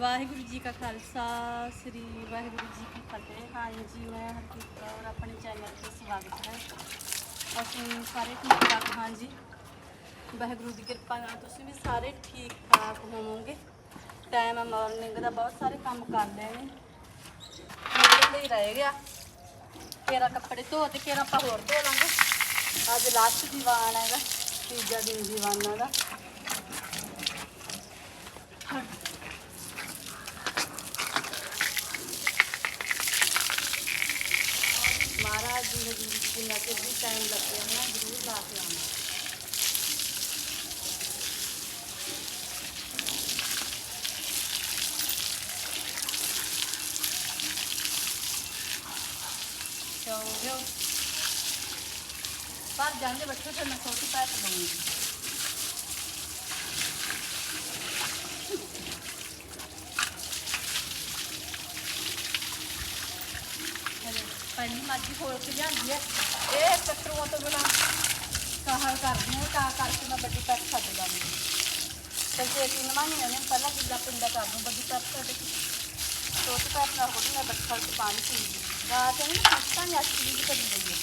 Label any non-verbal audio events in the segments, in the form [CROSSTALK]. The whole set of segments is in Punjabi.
ਵਾਹਿਗੁਰੂ ਜੀ ਕਾ ਖਾਲਸਾ, ਸ੍ਰੀ ਵਾਹਿਗੁਰੂ ਜੀ ਕੀ ਫਤਿਹ। ਹਾਂਜੀ ਮੈਂ ਹਰਕੀਤ ਕੌਰ, ਆਪਣੇ ਚੈਨਲ ਤੇ ਸਵਾਗਤ ਹੈ। ਅਸੀਂ ਸਾਰੇ ਠੀਕ ਠਾਕ, ਹਾਂ ਜੀ। ਵਾਹਿਗੁਰੂ ਦੀ ਕਿਰਪਾ ਨਾਲ ਤੁਸੀਂ ਵੀ ਸਾਰੇ ਠੀਕ ਠਾਕ ਹੋਵੋਗੇ। ਟਾਈਮ ਹੈ ਮਾਰਨਿੰਗ ਦਾ, ਬਹੁਤ ਸਾਰੇ ਕੰਮ ਕਰ ਲਏ ਨੇ। ਮੇਰੇ ਲਈ ਰਹਿ ਗਿਆ। ਤੇਰਾ ਕੱਪੜੇ ਧੋ ਤੇ ਕਿਹੜਾ ਆਪਾਂ ਹੋਰ ਧੋ ਲਾਂਗੇ। ਅੱਜ ਲਾਸਟ ਦੀਵਾਨ ਹੈਗਾ, ਤੀਜਾ ਦਿਨ ਦੀਵਾਨਾਂ ਦਾ ਮਹਾਰਾਜ ਜੀ ਨੇ ਜਿੰਨਾ ਚਿਰ ਵੀ ਟਾਈਮ ਲੱਗਿਆ ਹੈ ਜ਼ਰੂਰ ਲਾ ਕੇ ਆਉਣਾ ਚਲੋ ਪਰ ਜਾਂਦੇ ਬੱਚੇ ਤੇ ਮੈਂ ਛੋਟੀ ਪੈਰ ਲਵਾਂਗੀ ਹਲੇ ਪਹਿਲੀ ਮਾਜੀ ਖੋਲ ਕੇ ਜਾਂਦੀ ਹੈ। ਇਹ ਕਟਰੂਆਂ ਤੋਂ ਬਿਨਾ ਕਾਹਲ ਹਾਂ, ਤਾਂ ਕਰਕੇ ਮੈਂ ਵੱਡੀ ਪੈਕ ਛੱਡ ਜਾਂਦੀ ਤੇ ਜੇ ਤਿੰਨ ਨਮਾਨੀ ਨੇ, ਪਹਿਲਾਂ ਗਿੱਲਾ ਪਿੰਡਾ ਕਰ ਦੂੰ ਵੱਡੀ ਪੈਕ ਛੱਡ ਕੇ ਛੋਟੀ ਪੈਕ ਨਾਲ ਕੋਲ ਮੈਂ ਬੱਠਲ ਚ ਪਾਣੀ ਪੀਂਦੀ ਰਾਤ ਨੂੰ ਪੱਕਾ ਨਹੀਂ ਅੱਛੀ ਜੀ ਕਰੀ ਗਈ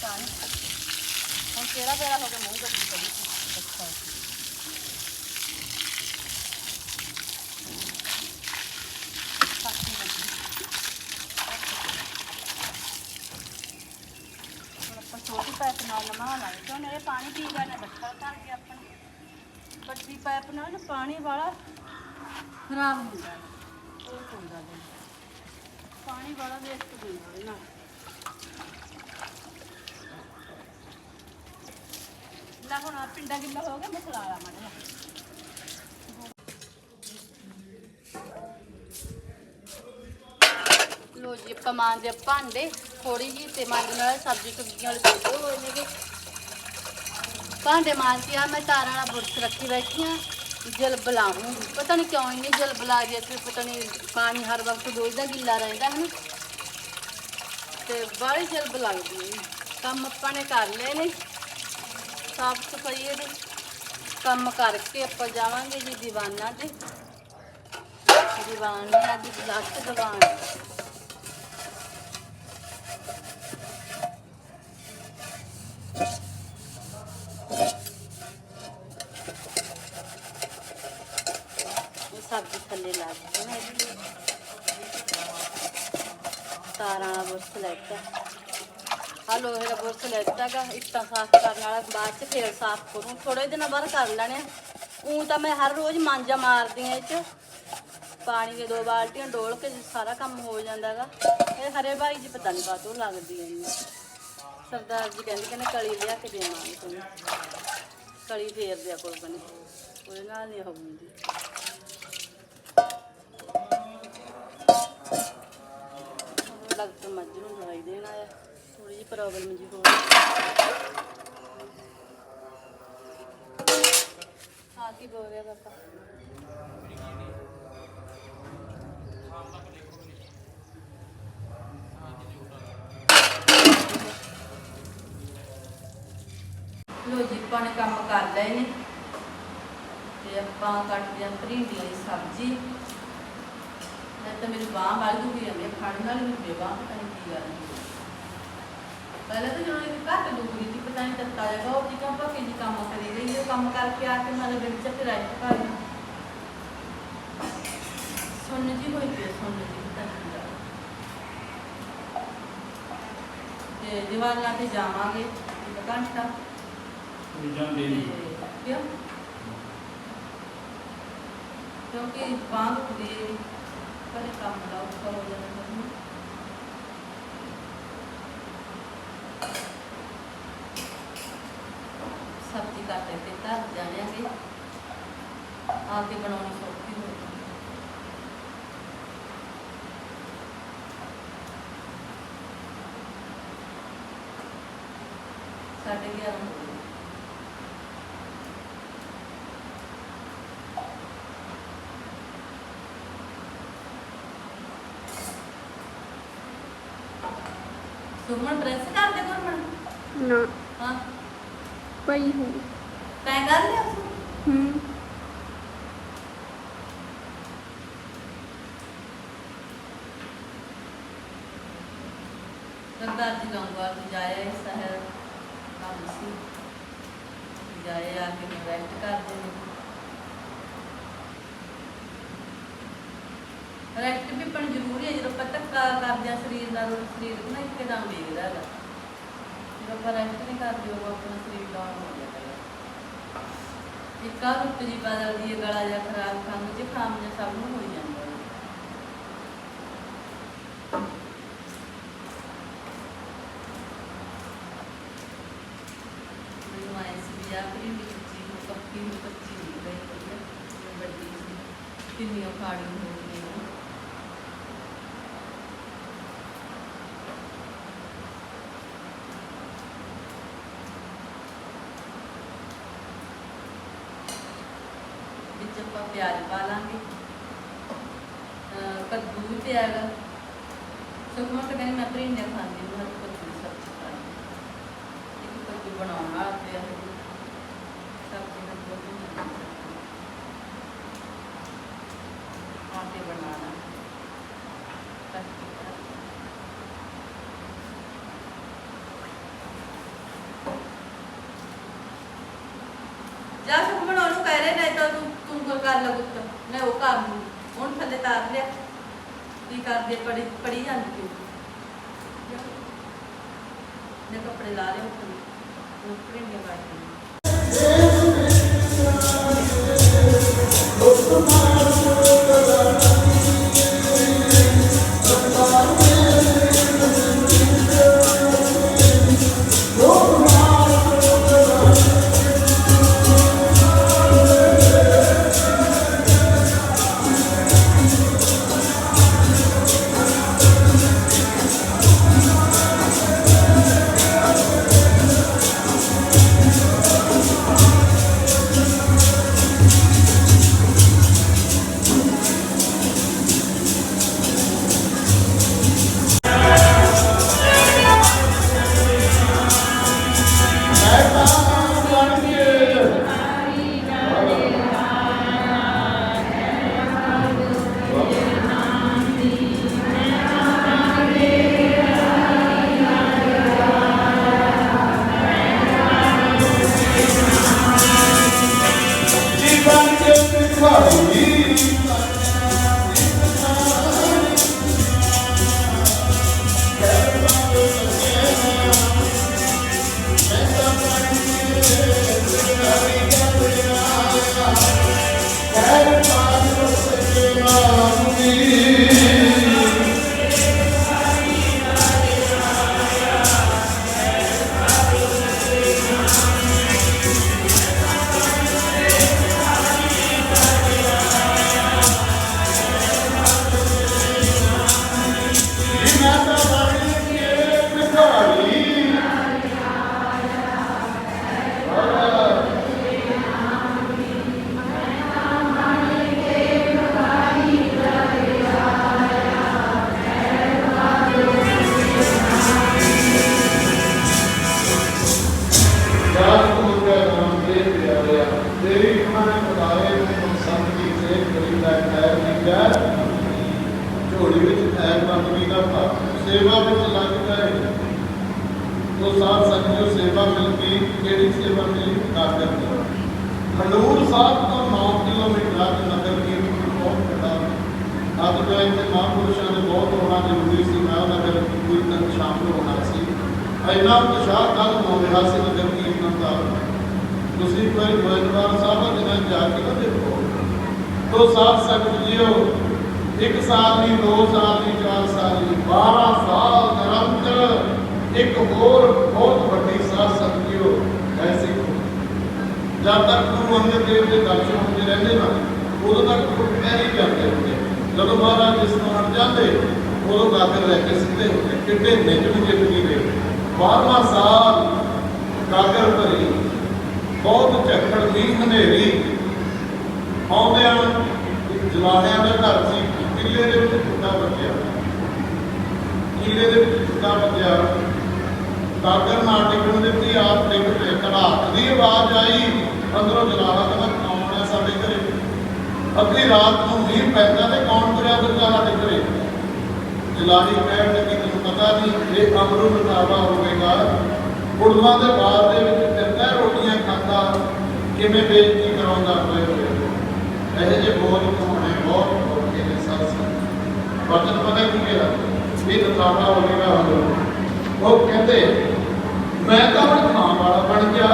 ਤਾਂ ਹੁਣ ਕਿਹੜਾ ਵੇਲਾ ਹੋ ਗਿਆ, ਮੂੰਹ ਗੱਡੀ ਕਰੀ ਬੱਠਲ ਚ ਸਾਕੀ ਲੱਗੀ ਹੁਣ ਆਪਾਂ ਛੋਟੀ ਪਾਈਪ ਨਾਲ ਨਮਾ ਲਾਂਗੇ। ਕਿਉਂ ਇਹ ਪਾਣੀ ਪੀ ਗਿਆ ਨਾ ਬੱਠਾ ਕਰ ਗਿਆ ਆਪਣਾ ਵੱਡੀ ਪਾਈਪ ਨਾਲ ਨਾ ਪਾਣੀ ਵਾਲਾ ਖਰਾਬ ਹੁੰਦਾ ਹੈ। ਉਹ ਹੁੰਦਾ ਹੈ ਪਾਣੀ ਵਾਲਾ ਵੇਸਟ ਹੁੰਦਾ ਹੈ ਨਾ। ਲੈ ਹੁਣ ਆਹ ਪਿੰਡਾ ਗਿੱਲਾ ਹੋ ਗਿਆ ਮਸਲਾ ਲਾ ਮਾੜਾ ਜਿਹਾ। ਲੋ ਜੀ, ਆਪਾਂ ਮਾਂਜਦੇ ਆ ਭਾਂਡੇ। ਥੋੜੀ ਜੀ ਤੇ ਮਾਂਜਣ ਵਾਲੇ ਸਬਜ਼ੀ ਸਬਜ਼ੀਆਂ ਵਾਲੇ ਦੇ ਹੋਏ ਨੇਗੇ। ਭਾਂਡੇ ਮਾਂਜਦੀ ਆ, ਮੈਂ ਤਾਰਾਂ ਵਾਲਾ ਬੁਰਸ਼ ਰੱਖੀ ਬੈਠੀ ਆ, ਜਲ ਬਲਾਉਂਗੀ ਪਤਾ ਨਹੀਂ ਕਿਉਂ ਇੰਨੀ ਜਲ ਬਲਾ ਗਈ ਇੱਥੇ ਪਤਾ ਨਹੀਂ ਪਾਣੀ ਹਰ ਵਕਤ ਰੋਜ਼ ਦਾ ਗਿੱਲਾ ਰਹਿੰਦਾ ਹੈ ਨਾ ਤੇ ਬਾਹਲੀ ਜਲ ਬਲਾਉਂਦੀ ਹੈ ਕੰਮ ਆਪਾਂ ਨੇ ਕਰ ਲਏ ਨੇ। ਸਾਫ਼ ਸਫ਼ਾਈ ਇਹਦੇ ਕੰਮ ਕਰਕੇ ਆਪਾਂ ਜਾਵਾਂਗੇ ਜੀ ਦੀਵਾਨਾਂ ਤੇ। ਦੀਵਾਨ ਦੀ ਅੱਜ ਲਾਸਟ ਦੀਵਾਨ। ਸਬਜ਼ੀ ਥੱਲੇ ਲਾ ਦਿੱਤੀ ਨਾ ਇਹਦੀ ਤਾਰਾਂ ਵਾਲਾ ਬੁਰਸ਼ ਲੈਤਾ ਆ ਲੋਹੇ ਦਾ ਬੁਰਸ਼ ਲੈਤਾਗਾ ਇੱਟਾਂ ਸਾਫ਼ ਕਰਨ ਵਾਲਾ। ਬਾਅਦ ਚ ਫੇਰ ਸਾਫ਼ ਕਰੂੰ। ਥੋੜੇ ਦਿਨਾਂ ਬਾਅਦ ਕਰ ਲੈਣੇ ਉਹ ਤਾਂ ਮੈਂ ਹਰ ਰੋਜ਼ ਮਾਂਜਾ ਮਾਰਦੀ ਆ ਇਹ ਚ। ਪਾਣੀ ਦੇ ਦੋ ਬਾਲਟੀਆਂ ਡੋਲ ਕੇ ਸਾਰਾ ਕੰਮ ਹੋ ਜਾਂਦਾਗਾ ਇਹ ਹਰੇ ਭਾਈ ਜੀ ਪਤਾ ਨਹੀਂ ਕਾਹਤੋਂ ਲੱਗਦੀ ਐ ਇਹਨੂੰ। ਸਰਦਾਰ ਜੀ ਕਹਿੰਦੇ ਕਹਿੰਦੇ ਕਲੀ ਲਿਆ ਕੇ ਦੇਵਾਂਗੇ ਤੁਹਾਨੂੰ। ਕਲੀ ਫੇਰ ਦਿਆ ਕੋਲ ਬਣੀ। ਉਹਦੇ ਨਾਲ ਨਹੀਂ ਹੋਊਗੀ ਪ੍ਰੋਬਲਮ ਜੀ ਹੋ ਹਾਂ ਕੀ ਬੋਲ ਰਿਹਾ ਪਾਪਾ ਲੋ ਜੀ ਆਪਾਂ ਨੇ ਕੰਮ ਕਰ ਲਏ ਨੇ ਤੇ ਆਪਾਂ ਕੱਟਦੇ ਹਾਂ ਭਰਿੰਡੀਆਂ ਦੀ ਸਬਜ਼ੀ ਮੈਂ ਤਾਂ ਮੇਰੀ ਬਾਹ ਵਾਲੀ ਦੁਖੀ ਆ ਹੈ ਖਾਣ ਨਾਲ ਵੀ ਬੇਬਾਹ ਪਤਾ ਨਹੀਂ ਕੀ ਗੱਲ ਹੈ ਪਹਿਲਾਂ ਤਾਂ ਜਦੋਂ ਇਹ ਘੱਟ ਦੁਖੀ ਸੀ ਪਤਾ ਨਹੀਂ ਤੱਤਾ ਜਗਾ ਉਹ ਜੀ ਕੰਮ ਕਿ ਜੀ ਕੰਮ ਕਰੀ ਰਹੀ ਹੈ ਕੰਮ ਕਰਕੇ ਆ ਕੇ ਮਤਲਬ ਵਿੱਚ ਫਿਰ ਰੈਸਟ ਕਰ ਲਈ। ਸੁਣ ਜੀ ਹੋਈ ਪਈ ਸੁਣ ਜੀ ਪਤਾ ਨਹੀਂ ਕੀ ਗੱਲ ਤੇ ਦੀਵਾਰਾਂ ਤੇ ਜਾਵਾਂਗੇ ਇੱਕ ਘੰਟਾ। ਜਾਂਦੇ ਨਹੀਂ ਕਿਉਂ? ਕਿਉਂਕਿ ਬਾਂਗ ਦੀ ਕਦੇ ਕੰਮ ਦਾ ਔਖਾ ਹੋ ਜਾਂਦਾ। ਮੈਨੂੰ ਸਬਜ਼ੀ ਕੱਟ ਕੇ ਧਰ ਜਾਣਾਂਗੇ ਆਪਦੀ ਬਣਾਉਣੀ ਸੌਖੀ ਹੋ ਸਾਡੇ 11 ਹੋ ਗਏ ਸੁਮਨ ਪ੍ਰੈਸ ਕਰ ਦੇ ਗੁਰਮਨ ਨਾ। ਹਾਂ। ਪਈ ਹੂੰ ਮੈਂ ਕਰ ਲਿਆ। ਹੂੰ। रंगदार जी लौंगवार ਕਰਦੇ ਨੇ। ਵੀ ਪਣ ਜ਼ਰੂਰੀ ਹੈ ਜਦੋਂ ਸਰੀਰ ਦਾ ਸਰੀਰ ਨੂੰ ਇੱਕਦਮ ਵੇਗਦਾ ਜਦੋਂ ਆਪਾਂ ਰੈਸਟ ਨਹੀਂ ਕਰਦੇ ਉਹ ਆਪਣਾ ਸਰੀਰ ਡਾਊਨ ਹੋ ਜਾਂਦਾ। ਇੱਕ ਆ ਰੁੱਤ ਜੀ ਬਦਲਦੀ ਹੈ, ਗਲਾ ਜਾਂ ਖਰਾਬ ਖੰਗ ਜ਼ੁਕਾਮ ਜਾਂ ਸਭ ਨੂੰ ਹੋ ਜਾਂਦਾ ਹੈ। ਮੈਨੂੰ ਆਏ ਸੀ ਵੀ ਆ ਵੀ ਬੱਚੀ ਨੂੰ ਕੱਪੀ ਨੂੰ ਬੱਚੀ ਨਹੀਂ ਗਈ ਵਧੀਆ ਜਿਵੇਂ ਵੱਡੀ ਸੀ ਕਿੰਨੀਆਂ ਖਾੜੀਆਂ ਹੋ ਗਈਆਂ ਵਿੱਚ ਆਪਾਂ ਪਿਆਜ਼ ਪਾ ਲਾਂਗੇ। ਕੱਦੂ ਵੀ ਪਿਆ ਹੈਗਾ ਸੁਖਮਾ ਤਾਂ ਕਹਿੰਦੀ ਮੈਂ ਪਰਿੰਡੇ ਖਾਂਦੀ ਹਾਂ, ਮੈਂ ਕੱਦੂ ਦੀ ਸਬਜ਼ੀ ਖਾਣੀ ਇੱਕ ਕੱਦੂ ਬਣਾਉਣ ਵਾਲਾ ਪਿਆ ਹੈ ਸਬਜ਼ੀ ਨਾਲ ਬਹੁਤ ਆਟੇ ਬਣਾਉਣਾ ਜਾ ਸੁਖਮਨ ਉਹਨੂੰ ਕਹਿ ਰਹੇ ਨਹੀਂ ਤਾਂ ਤੂੰ ਤੂੰ ਕਰ ਲੈ ਪੁੱਤ ਮੈਂ ਉਹ ਕਰ ਲੂੰ ਹੁਣ ਥੱਲੇ ਤਾਰ ਲਿਆ। ਕੀ ਕਰਦੇ? ਪੜੀ ਪੜੀ ਜਾਂਦੀ ਤੂੰ ਨੇ ਕੱਪੜੇ ਲਾ ਲਏ ਉੱਪਰ। ਉਹ ਪ੍ਰਿੰਟ ਕਰ ਸੇਵਾ ਵਿੱਚ ਲੱਗ ਗਏ ਤੋ ਸਾਧ ਸੰਗਿਓ ਸੇਵਾ ਮਿਲ ਗਈ, ਕਿਹੜੀ ਸੇਵਾ ਮਿਲੀ? ਕਾਗਰ ਦੀ। ਖਡੂਰ ਸਾਹਿਬ ਤੋਂ 9 ਕਿਲੋਮੀਟਰ ਅੱਗੇ ਨਗਰ ਕੀਰਤਨ ਬਹੁਤ ਵੱਡਾ ਅੱਜ ਜੋ ਇੱਥੇ ਮਹਾਂਪੁਰਸ਼ਾਂ ਦੇ ਬਹੁਤ ਹੋਣਾ ਜ਼ਰੂਰੀ ਸੀ। ਮੈਂ ਉਹਨਾਂ ਨਗਰ ਕੀਰਤਨ ਸ਼ਾਮਲ ਹੋਣਾ ਸੀ। ਇੰਨਾ ਉਤਸ਼ਾਹ ਕੱਲ ਹੋ ਰਿਹਾ ਸੀ ਨਗਰ ਕੀਰਤਨ ਦਾ। ਤੁਸੀਂ ਕੋਈ ਗੋਇੰਦਵਾਲ ਸਾਹਿਬ ਦੇ ਨਾਲ ਜਾ ਕੇ ਨਾ ਦੇਖੋ। ਤੋ ਸਾਧ ਸੰਗਤ ਜੀਓ ਇੱਕ ਸਾਲ ਨਹੀਂ, ਦੋ ਸਾਲ ਨਹੀਂ, ਚਾਰ ਸਾਲ ਨਹੀਂ 12 ਸਾਲ ਨਿਰੰਤਰ ਇੱਕ ਹੋਰ ਬਹੁਤ ਵੱਡੀ ਸਾਧ ਸੰਗਤਿਓ ਐਸੀ ਜਦ ਤੱਕ ਗੁਰੂ ਅੰਗਦ ਦੇਵ ਦੇ ਦਰਸ਼ਨ ਹੁੰਦੇ ਰਹਿੰਦੇ ਨਾ, ਉਦੋਂ ਤੱਕ ਗੁਰੂ ਕਹਿ ਜਾਂਦੇ ਹੁੰਦੇ। ਜਦੋਂ ਮਹਾਰਾਜ ਜਿਸ ਨੂੰ ਹਟ ਜਾਂਦੇ, ਉਦੋਂ ਗਾਗਰ ਲੈ ਕੇ ਸਿੱਧੇ ਹੁੰਦੇ, ਕਿੱਡੇ ਨਿਜਮ ਜ਼ਿੰਦਗੀ ਦੇ 12ਵਾਂ ਸਾਲ ਗਾਗਰ ਭਰੀ, ਬਹੁਤ ਝੱਖੜ, ਮੀਂਹ ਹਨੇਰੀ, ਆਉਂਦਿਆਂ ਇੱਕ ਜਲਾਹਿਆਂ ਦਾ ਘਰ ਸੀ। ਕਿਲੇ ਦੇ ਵਿੱਚ ਟੁੱਟਾ ਵੱਜਿਆ ਕਿਲੇ ਦੇ ਵਿੱਚ ਟੁੱਟਾ ਵੱਜਿਆ ਕਾਗਰ ਨਾ ਟਿਕਣ ਦਿੱਤੀ, ਆਪ ਟਿਕ ਤੇ ਕੜਾਕ ਦੀ ਆਵਾਜ਼ ਆਈ। ਅੰਦਰੋਂ ਜਲਾਲਾ ਕਹਿੰਦਾ, ਕੌਣ ਹੈ ਸਾਡੇ ਘਰੇ? ਅੱਧੀ ਰਾਤ ਨੂੰ ਮੀਂਹ ਪੈਂਦਾ ਤੇ ਕੌਣ ਤੁਰਿਆ ਫਿਰਦਾ ਸਾਡੇ ਘਰੇ? ਜਲਾਲੀ ਕਹਿਣ ਲੱਗੀ, ਤੈਨੂੰ ਪਤਾ ਨਹੀਂ ਜੇ ਅਮਰੂ ਬਤਾਵਾ ਹੋਵੇਗਾ। ਕੁੜਮਾਂ ਦੇ ਬਾਅਦ ਦੇ ਵਿੱਚ ਫਿਰਦਾ, ਰੋਟੀਆਂ ਖਾਂਦਾ। ਕਿਵੇਂ ਬੇਇੱਜ਼ਤੀ ਕਰਾਉਂਦਾ ਹੋਏ ਹੋਏ ਇਹ ਜੇ ਬੋਲ ਕਹਾਉਣੇ ਬਹੁਤ ਸੱਸ ਵਚਨ ਪਤਾ ਕੀ ਕਿਹਾ ਵੀ ਬਤਾਵਾ ਹੋਵੇਗਾ ਉਹ ਕਹਿੰਦੇ, ਮੈਂ ਤਾਂ ਹੁਣ ਖਾਣ ਵਾਲਾ ਬਣ ਗਿਆ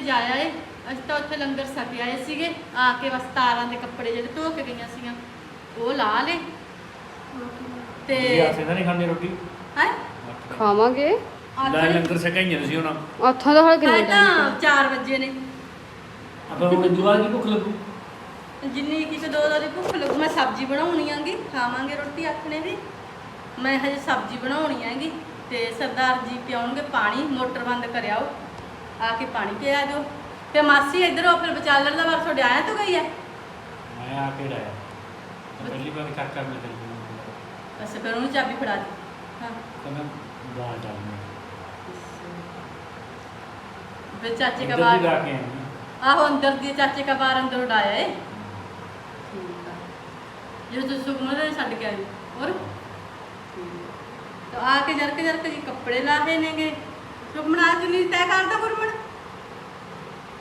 ਤੇ ਜਾਇਆ ਏ ਅਸੀਂ ਤਾਂ ਉੱਥੇ ਲੰਗਰ ਛਕ ਆਏ ਸੀਗੇ। ਆ ਕੇ ਬਸ ਤਾਰਾਂ ਦੇ ਕੱਪੜੇ ਜਿਹੜੇ ਧੋ ਕੇ ਗਈਆਂ ਸੀਗੀਆਂ ਉਹ ਲਾ ਲੇ ਤੇ ਇਹ ਆਸੇ ਤਾਂ ਨਹੀਂ ਖਾਂਦੇ ਰੋਟੀ। ਹੈ? ਖਾਵਾਂਗੇ। ਲੈ ਲੰਗਰ ਸਕਾਈਆਂ ਤੁਸੀਂ ਹੁਣ। ਉੱਥੋਂ ਦਾ ਹਲ ਕਿੰਨੇ ਤਾਂ 4 ਵਜੇ ਨੇ। ਆਪਾਂ ਹੁਣ ਦੁਆ ਦੀ ਭੁੱਖ ਲੱਗੂ? ਜਿੰਨੀ ਕਿਸੇ ਦੋ ਦੋ ਦੀ ਭੁੱਖ ਲੱਗੂ ਮੈਂ ਸਬਜ਼ੀ ਬਣਾਉਣੀ ਆਂਗੀ। ਖਾਵਾਂਗੇ ਰੋਟੀ ਆਖਣੇ ਦੀ ਮੈਂ ਹਜੇ ਸਬਜ਼ੀ ਬਣਾਉਣੀ ਆਂਗੀ ਤੇ ਸਰਦਾਰ ਜੀ ਪਿਆਉਣਗੇ ਪਾਣੀ ਮੋਟਰ ਬੰਦ ਕਰਿਆਓ। ਆ ਕੇ ਪਾਣੀ ਪਿਆ ਦਿਓ ਤੇ ਮਾਸੀ ਇਧਰੋਂ ਫਿਰ ਵਿਚਾਲਣ ਦਾ ਵਾਰ ਤੁਹਾਡੇ ਆਇਆ ਤੂੰ ਗਈ ਹੈ ਮੈਂ ਆ ਕੇ ਲਾਇਆ ਤਾਂ ਪਹਿਲੀ ਵਾਰ ਕਾਕਾ ਮਿਲ ਗਿਆ ਅੱਛਾ ਫਿਰ ਉਹਨੂੰ ਚਾਬੀ ਫੜਾ ਦੇ। ਹਾਂ। ਕਹਿੰਦਾ ਬਾਹਰ ਚੱਲਣਾ ਫਿਰ ਚਾਚੇ ਕਾ ਵੀ ਲਾ ਕੇ ਆਏ ਆਹੋ ਅੰਦਰ ਦੀ ਚਾਚੇ ਕਾ ਬਾਰ ਅੰਦਰ ਉਡਾਇਆ ਏ। ਠੀਕ ਆ। ਜੇ ਤੁਸੀਂ ਸੁਖਮਨ ਦੇ ਛੱਡ ਕੇ ਆਏ ਹੋਰ? ਤਾਂ ਆ ਕੇ ਜਰਕ ਜਰਕ ਜੀ ਕੱਪੜੇ ਲਾਹੇ ਨੇਗੇ। ਸੁਖਮਨ ਆ ਚੁੰਨੀ ਤੈ ਕਰਦਾ ਗੁਰਮਨ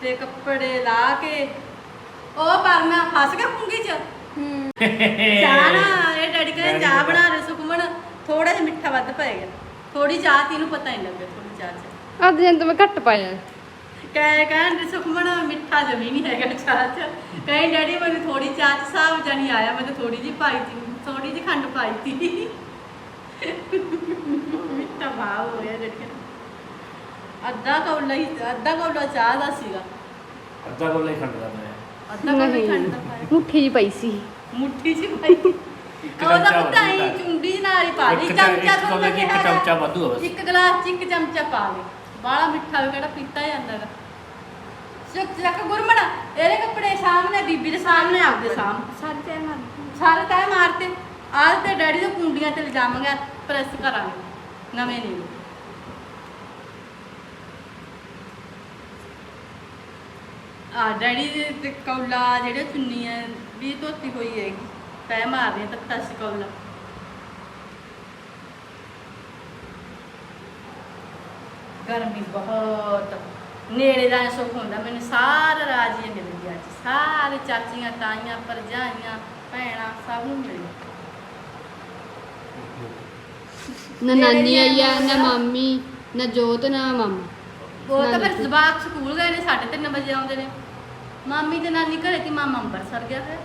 ਤੇ ਕੱਪੜੇ ਲਾ ਕੇ ਉਹ ਪਰਨਾ ਫਸ ਗਿਆ ਪੁੰਗੀ ਚ। ਚਾਹ ਨਾ ਇਹ ਡੈਡੀ ਕਹਿੰਦੇ ਚਾਹ ਬਣਾ ਰਹੇ ਸੁਖਮਨ ਥੋੜਾ ਜਿਹਾ ਮਿੱਠਾ ਵੱਧ ਪੈ ਗਿਆ। ਥੋੜੀ ਚਾਹ ਤੀ ਨੂੰ ਪਤਾ ਨਹੀਂ ਲੱਗਿਆ ਥੋੜੀ ਚਾਹ ਚ। ਅੱਧ ਜਨ ਤਾਂ ਮੈਂ ਘੱਟ ਪਾਇਆ ਕਹਿ ਕਹਿੰਦੇ ਸੁਖਮਨ ਮਿੱਠਾ ਜਮੀ ਨਹੀਂ ਹੈਗਾ ਚਾਹ ਚ। ਕਹੇ ਡੈਡੀ ਮੈਨੂੰ ਥੋੜੀ ਚਾਹ ਚ ਸਾਬ ਜਾਨੀ ਆਇਆ ਮੈਂ ਥੋੜੀ ਜੀ ਪਾਈ ਤੀ ਥੋੜੀ ਜੀ ਖੰਡ ਪਾਈ ਤੀ। ਮਿੱਠਾ ਭਾਵ ਹੋਇਆ ਡੈਡੀ ਕਹਿੰਦਾ। ਅੱਧਾ ਕੌਲਾ ਹੀ ਅੱਧਾ ਕੌਲਾ ਚਾਹ ਦਾ ਸੀਗਾ। ਅੱਧਾ ਕੋਲ ਹੀ ਖੰਡਦਾ ਮੈਂ ਅੱਧਾ ਕੌਲਾ ਹੀ ਨਹੀਂ ਖੰਡ ਦਾ ਪਾਇਆ ਮੁੱਠੀ ਜੀ ਪਈ ਸੀ। ਮੁੱਠੀ ਜੀ ਪਾਈ। [LAUGHS] ਇੱਕ ਉਹਦਾ ਚਮਚਾ ਪਤਾ ਹੀ ਵੱਧ ਚੁੰਡੀ ਨਾਲ ਹੀ ਪਾ ਲਈ। ਇੱਕ ਚਮਚਾ ਇੱਕ ਤੁਹਾਨੂੰ ਕੋਲੇ ਇੱਕ ਕਿਹਾ ਚਮਚਾ ਵਾਧੂ ਆ ਬਸ। ਇੱਕ ਗਲਾਸ ਚ ਇੱਕ ਚਮਚਾ ਪਾ ਲੈ ਬਾਹਲਾ ਮਿੱਠਾ ਵੀ ਕਿਹੜਾ ਪੀਤਾ ਜਾਂਦਾ ਗਾ ਚੁੱਕ ਚੱਕ ਗੁਰਮਣ ਇਹਦੇ ਕੱਪੜੇ ਸਾਹਮਣੇ ਬੀਬੀ ਦੇ ਸਾਹਮਣੇ ਆਪਦੇ ਸਾਹਮਣੇ। ਸਾਰੇ ਤੈ ਮਾਰ ਸਾਰੇ ਤੈ ਮਾਰਤੇ। ਤੇ ਡੈਡੀ ਦੇ ਕੁੰਡੀਆਂ ਤੇ ਲਿਜਾਵਾਂਗੇ ਪ੍ਰੈਸ ਕਰਾਂਗੇ। ਨਵੇਂ ਨਹੀਂ ਆ ਡੈਡੀ ਦੇ ਤੇ ਕੌਲਾ ਜਿਹੜੇ ਚੁੰਨੀ ਹੈ ਵੀ ਧੋਤੀ ਹੋਈ ਹੈਗੀ। ਪੈ ਮਾਰਦੇ ਤੱਤਾ ਸੀ ਕੌਲਾ ਗਰਮੀ ਬਹੁਤ। ਨੇੜੇ ਦਾ ਸੁੱਖ ਹੁੰਦਾ ਮੈਨੂੰ ਸਾਰਾ ਰਾਜੀ ਮਿਲ ਗਿਆ ਅੱਜ। ਸਾਰੇ ਚਾਚੀਆਂ ਤਾਈਆਂ ਪਰਜਾਈਆਂ ਭੈਣਾਂ ਸਭ ਨੂੰ ਮਿਲ ਗਿਆ। ਨਾ ਨਾਨੀ ਆਈ ਆ ਨਾ ਮਾਮੀ ਨਾ ਜੋਤ ਨਾ ਮਾਮਾ। ਉਹ ਤਾਂ ਫਿਰ ਜਵਾਕ ਸਕੂਲ ਗਏ ਨੇ 3:30 ਵਜੇ ਆਉਂਦੇ ਨੇ। ਮਾਮੀ ਤੇ ਨਾਨੀ ਘਰੇ ਤੇ ਮਾਮਾ ਅੰਬਰਸਰ ਗਿਆ ਹੈ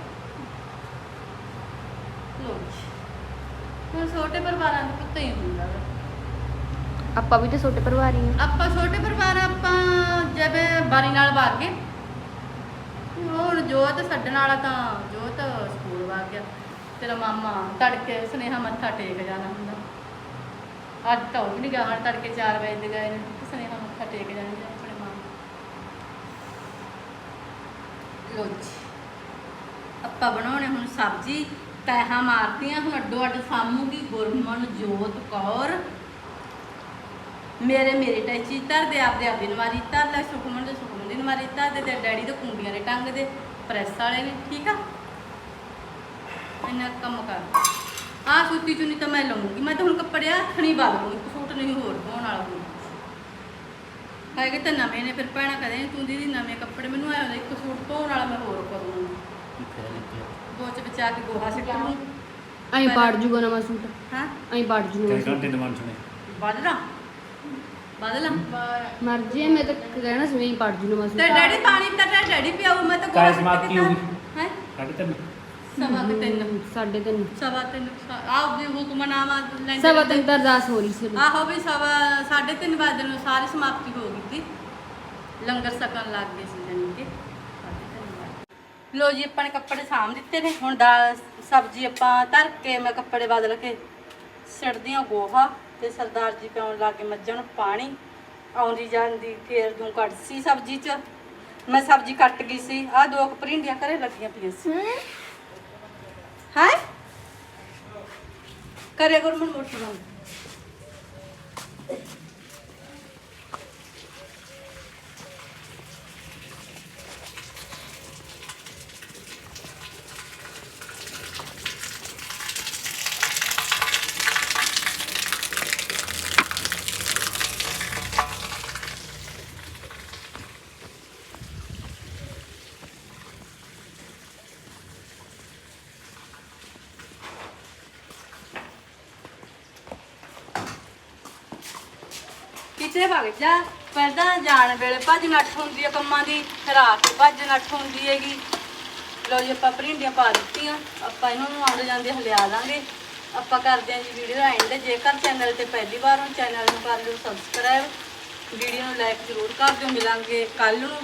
ਲੋ ਜੀ। ਹੁਣ ਛੋਟੇ ਪਰਿਵਾਰਾਂ ਦੇ ਪੁੱਤ ਹੀ ਹੁੰਦਾ ਵਾ। ਆਪਾਂ ਵੀ ਤਾਂ ਛੋਟੇ ਪਰਿਵਾਰ ਹੀ ਆ। ਆਪਾਂ ਛੋਟੇ ਪਰਿਵਾਰ ਆਪਾਂ ਜਿਵੇਂ ਬਾਰੀ ਨਾਲ ਵਗ ਗਏ। ਹੁਣ ਜੋਤ ਛੱਡਣ ਵਾਲਾ ਤਾਂ ਜੋਤ ਸਕੂਲ ਵਗ ਗਿਆ। ਤੇਰਾ ਮਾਮਾ ਤੜਕੇ ਸੁਨੇਹਾ ਮੱਥਾ ਟੇਕ ਜਾਣਾ ਹੁੰਦਾ। ਅੱਜ ਤਾਂ ਉਹ ਵੀ ਨਹੀਂ ਗਿਆ ਹੁਣ ਤੜਕੇ 4 ਵਜੇ ਦੇ ਗਏ ਨੇ ਸੁਨੇਹਾ ਮੱਥਾ ਟੇਕ ਜਾਣੇ ਨੇ ਆਪਣੇ ਮਾਮਾ ਲੋ ਜੀ ਆਪਾਂ ਬਣਾਉਣੇ ਹੁਣ ਸਬਜ਼ੀ ਪੈਸਾ ਮਾਰਦੀਆਂ ਹੁਣ ਅੱਡੋ ਅੱਡ ਸਾਮੂਗੀ ਗੁਰਮਨ ਜੋਤ ਕੌਰ। ਮੇਰੇ ਮੇਰੇ ਟੈਚੀ ਧਰਦੇ ਆਪਦੇ ਆਪਦੀ ਨਵਾਰੀ ਧਰ ਲੈ, ਸੁਖਮਨ ਦੇ ਸੁਖਮਨ ਦੀ ਨਵਾਰੀ ਧਰਦੇ ਤੇ ਡੈਡੀ ਦੇ ਕੁੰਡੀਆਂ ਦੇ ਟੰਗ ਦੇ, ਪ੍ਰੈਸ ਵਾਲੇ ਨੇ, ਠੀਕ ਆ? ਇੰਨਾ ਕੰਮ ਕਰ। ਆ ਸੁੱਤੀ ਚੁੰਨੀ ਤਾਂ ਮੈਂ ਲਵਾਂਗੀ ਮੈਂ ਤਾਂ ਹੁਣ ਕੱਪੜੇ ਹੱਥ ਨਹੀਂ ਬਦਲੂਗੀ, ਸੂਟ ਨਹੀਂ ਹੋਰ ਪਾਉਣ ਵਾਲਾ ਹੈਗੇ ਤਾਂ ਨਵੇਂ ਨੇ ਫਿਰ ਭੈਣਾ ਨੀ, ਤੂੰ ਦੀਦੀ ਨਵੇਂ ਕੱਪੜੇ ਮੈਨੂੰ ਆਇਆ ਹੁੰਦਾ ਇੱਕ ਸੂਟ ਪਾਉਣ ਵਾਲਾ ਮੈਂ ਹੋਰ ਕਰੂੰਗੀ ਫਿਰ ਨਿਕਲਿਆ ਦੋ ਚ ਬਚਾ ਕੇ ਗੋਹਾ ਸਿੱਟ ਲੂੰ ਐਂ ਪਾੜ ਜੂਗਾ ਨਵਾਂ ਸੂਟ। ਹਾਂ? ਐਂ ਪਾੜ ਜੂਗਾ ਨਵਾਂ ਘੰਟੇ ਸੂਟ। ਦਮਨ ਸੁਣੇ ਬਦਲਾ ਬਦਲਾ ਮਰਜ਼ੀ ਹੈ ਮੈਂ ਤਾਂ ਕਹਿਣਾ ਸੀ ਐਂ ਪਾੜ ਜੂ ਨਵਾਂ ਤੇ ਸੂਟ ਡੈਡੀ ਪਾਣੀ ਤਾਂ ਡੈਡੀ ਪਿਆਉ ਮੈਂ ਤਾਂ ਕਾਇ ਸਮਾਪਤੀ ਹੋ ਗਈ? ਹੈ? ਸਾਢੇ ਤਿੰਨ ਸਵਾ ਕੁ ਤਿੰਨ। ਸਾਢੇ ਤਿੰਨ। ਸਵਾ ਤਿੰਨ ਆਪ ਵੀ ਹੁਕਮਨਾਮਾ ਲੈਂਦੇ ਸਵਾ ਤਿੰਨ ਤਾਂ ਅਰਦਾਸ ਹੋ ਰਹੀ ਸੀ ਆਹੋ ਵੀ ਸਵਾ ਸਾਢੇ ਤਿੰਨ ਵਜੇ ਨੂੰ ਸਾਰੀ ਸਮਾਪਤੀ ਹੋ ਗਈ ਸੀ। ਲੰਗਰ ਸਕਣ ਲੱਗ ਗਏ ਸੀ ਜਾਣੀ ਕਿ। ਸਾਢੇ ਤਿੰਨ ਵਜੇ। ਲੋ ਜੀ ਆਪਾਂ ਨੇ ਕੱਪੜੇ ਸਾਂਭ ਦਿੱਤੇ ਨੇ। ਹੁਣ ਦਾਲ ਸਬਜ਼ੀ ਆਪਾਂ ਧਰ ਕੇ ਮੈਂ ਕੱਪੜੇ ਬਦਲ ਕੇ ਸਿੜਦੀਆਂ ਗੋਹਾ ਤੇ ਸਰਦਾਰ ਜੀ ਪਿਆਉਣ ਲੱਗੇ ਮੱਝਾਂ ਨੂੰ ਪਾਣੀ। ਆਉਂਦੀ ਜਾਂਦੀ ਫੇਰ ਦੂੰ ਕੜਸੀ ਸਬਜ਼ੀ ਚ। ਮੈਂ ਸਬਜ਼ੀ ਕੱਟ ਗਈ ਸੀ। ਆਹ ਦੋ ਕੁ ਭਰਿੰਡੀਆਂ ਘਰੇ ਲੱਗੀਆਂ ਪਈਆਂ ਸੀ। ਹੈ ਕਰੇ ਗੁਰਮਨ ਕਿਤੇ ਭਗ ਜਾ ਪਹਿਲਾਂ ਜਾਣ ਵੇਲੇ। ਭੱਜ ਨੱਠ ਹੁੰਦੀ ਆ ਕੰਮਾਂ ਦੀ, ਰਾਤ ਭੱਜ ਨੱਠ ਹੁੰਦੀ ਹੈਗੀ। ਲੋ ਜੀ, ਆਪਾਂ ਭਰਿੰਡੀਆਂ ਪਾ ਦਿੱਤੀਆਂ। ਆਪਾਂ ਇਹਨਾਂ ਨੂੰ ਆਉਂਦੇ ਜਾਂਦੇ ਹਲਿਆ ਦਾਂਗੇ। ਆਪਾਂ ਕਰਦੇ ਹਾਂ ਜੀ ਵੀਡੀਓ ਦਾ ਐਂਡ ਜੇਕਰ ਚੈਨਲ ਤੇ ਪਹਿਲੀ ਵਾਰ ਹੋ ਚੈਨਲ ਨੂੰ ਕਰ ਲਿਓ ਸਬਸਕ੍ਰਾਈਬ ਵੀਡੀਓ ਨੂੰ ਲਾਈਕ ਜ਼ਰੂਰ ਕਰ ਦਿਓ। ਮਿਲਾਂਗੇ ਕੱਲ ਨੂੰ।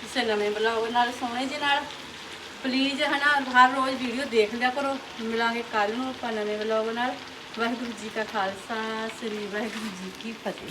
ਕਿਸੇ ਨਵੇਂ ਬਲੌਗ ਨਾਲ, ਸੋਹਣੇ ਜਿਹੇ ਨਾਲ। ਪਲੀਜ਼ ਹਨਾ, ਹਰ ਰੋਜ਼ ਵੀਡੀਓ ਦੇਖ ਲਿਆ ਕਰੋ। ਮਿਲਾਂਗੇ ਕੱਲ ਨੂੰ ਆਪਾਂ ਨਵੇਂ ਬਲੌਗ ਨਾਲ। ਵਾਹਿਗੁਰੂ ਜੀ ਕਾ ਖਾਲਸਾ, ਸ੍ਰੀ ਵਾਹਿਗੁਰੂ ਜੀ ਕੀ ਫਤਿਹ।